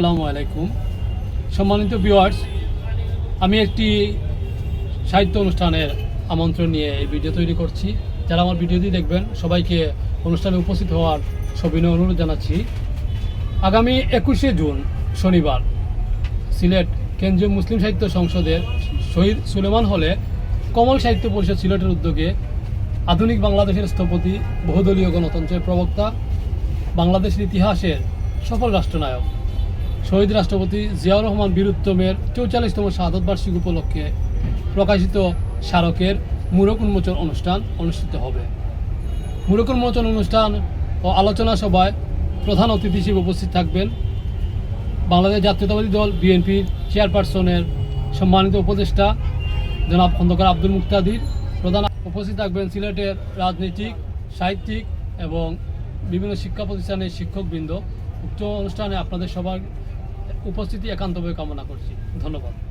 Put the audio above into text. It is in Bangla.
আসসালামু আলাইকুম। সম্মানিত ভিউয়ার্স আমি একটি সাহিত্য অনুষ্ঠানের আমন্ত্রণ নিয়ে এই ভিডিও তৈরি করছি। যারা আমার ভিডিওটি দেখবেন, সবাইকে অনুষ্ঠানে উপস্থিত হওয়ার সবিনয় অনুরোধ জানাচ্ছি। আগামী একুশে জুন, শনিবার, সিলেট কেন্দ্রীয় মুসলিম সাহিত্য সংসদের শহীদ সুলেমান হলে কমল সাহিত্য পরিষদ সিলেটের উদ্যোগে আধুনিক বাংলাদেশের স্থপতি, বহুদলীয় গণতন্ত্রের প্রবক্তা, বাংলাদেশের ইতিহাসের সফল রাষ্ট্রনায়ক শহীদ রাষ্ট্রপতি জিয়াউর রহমান বীরুত্তমের চৌচল্লিশতম শাহাদত বার্ষিক উপলক্ষে প্রকাশিত স্মারকের মূরক উন্মোচন অনুষ্ঠান অনুষ্ঠিত হবে। মূরক উন্মোচন অনুষ্ঠান ও আলোচনা সভায় প্রধান অতিথি হিসেবে উপস্থিত থাকবেন বাংলাদেশ জাতীয়তাবাদী দল বিএনপির চেয়ারপারসনের সম্মানিত উপদেষ্টা জনাব খন্দকার আব্দুল মুক্তাদির। প্রধান উপস্থিত থাকবেন সিলেটের রাজনৈতিক, সাহিত্যিক এবং বিভিন্ন শিক্ষা প্রতিষ্ঠানের শিক্ষকবৃন্দ। উক্ত অনুষ্ঠানে আপনাদের সবার উপস্থিতি একান্তভাবে কামনা করছি। ধন্যবাদ।